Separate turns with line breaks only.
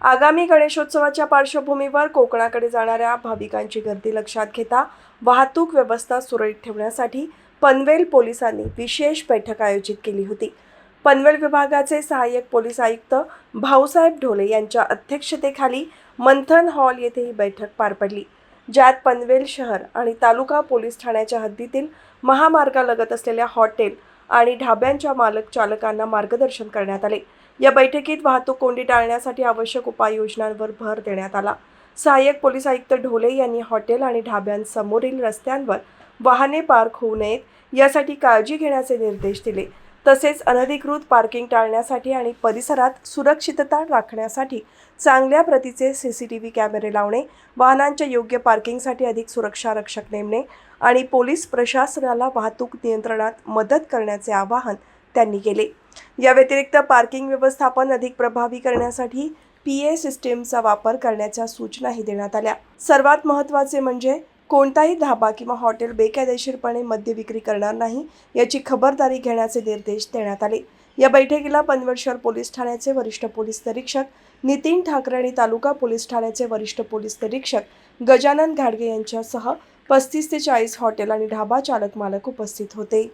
आगामी गणेशोत्सवाच्या पार्श्वभूमीवर कोकणाकडे जाणाऱ्या भाविकांची गर्दी लक्षात घेता वाहतूक व्यवस्था सुरळीत ठेवण्यासाठी पनवेल पोलिसांनी विशेष बैठक आयोजित केली होती. पनवेल विभागाचे सहाय्यक पोलीस आयुक्त भाऊसाहेब ढोले यांच्या अध्यक्षतेखाली मंथन हॉल येथे ही बैठक पार पडली. ज्यात पनवेल शहर आणि तालुका पोलीस ठाण्याच्या हद्दीतील महामार्गालगत असलेल्या हॉटेल आणि ढाब्यांच्या मालक चालकांना मार्गदर्शन करण्यात आले. या बैठकीत वाहतूक कोंडी टाळण्यासाठी आवश्यक उपाययोजनांवर भर देण्यात आला. सहाय्यक पोलीस आयुक्त ढोले यांनी हॉटेल आणि ढाब्यांसमोरील रस्त्यांवर वाहने पार्क होऊ नयेत यासाठी काळजी घेण्याचे निर्देश दिले. तसेच अनधिकृत पार्किंग टाळण्यासाठी आणि परिसरात सुरक्षितता राखण्यासाठी चांगल्या प्रतीचे सी सी टी व्ही कॅमेरे लावणे वाहनांच्या योग्य पार्किंगसाठी अधिक सुरक्षा रक्षक नेमणे आणि पोलीस प्रशासनाला वाहतूक नियंत्रणात मदत करण्याचे आवाहन त्यांनी केले. या व्यतिरिक्त पार्किंग व्यवस्थापन अधिक प्रभावी करण्यासाठी पी ए सिस्टीमचा वापर करण्याच्या सूचनाही देण्यात आल्या. सर्वात महत्त्वाचे म्हणजे कोणताही धाबा किंवा हॉटेल बेकायदेशीरपणे मद्य विक्री करणार नाही याची खबरदारी घेण्याचे निर्देश देण्यात आले. या बैठकीला पनवेल शहर पोलीस ठाण्याचे वरिष्ठ पोलीस निरीक्षक नितीन ठाकरे आणि तालुका पोलीस ठाण्याचे वरिष्ठ पोलीस निरीक्षक गजानन घाडगे यांच्यासह पस्तीस ते चाळीस हॉटेल आणि ढाबा चालक मालक उपस्थित होते.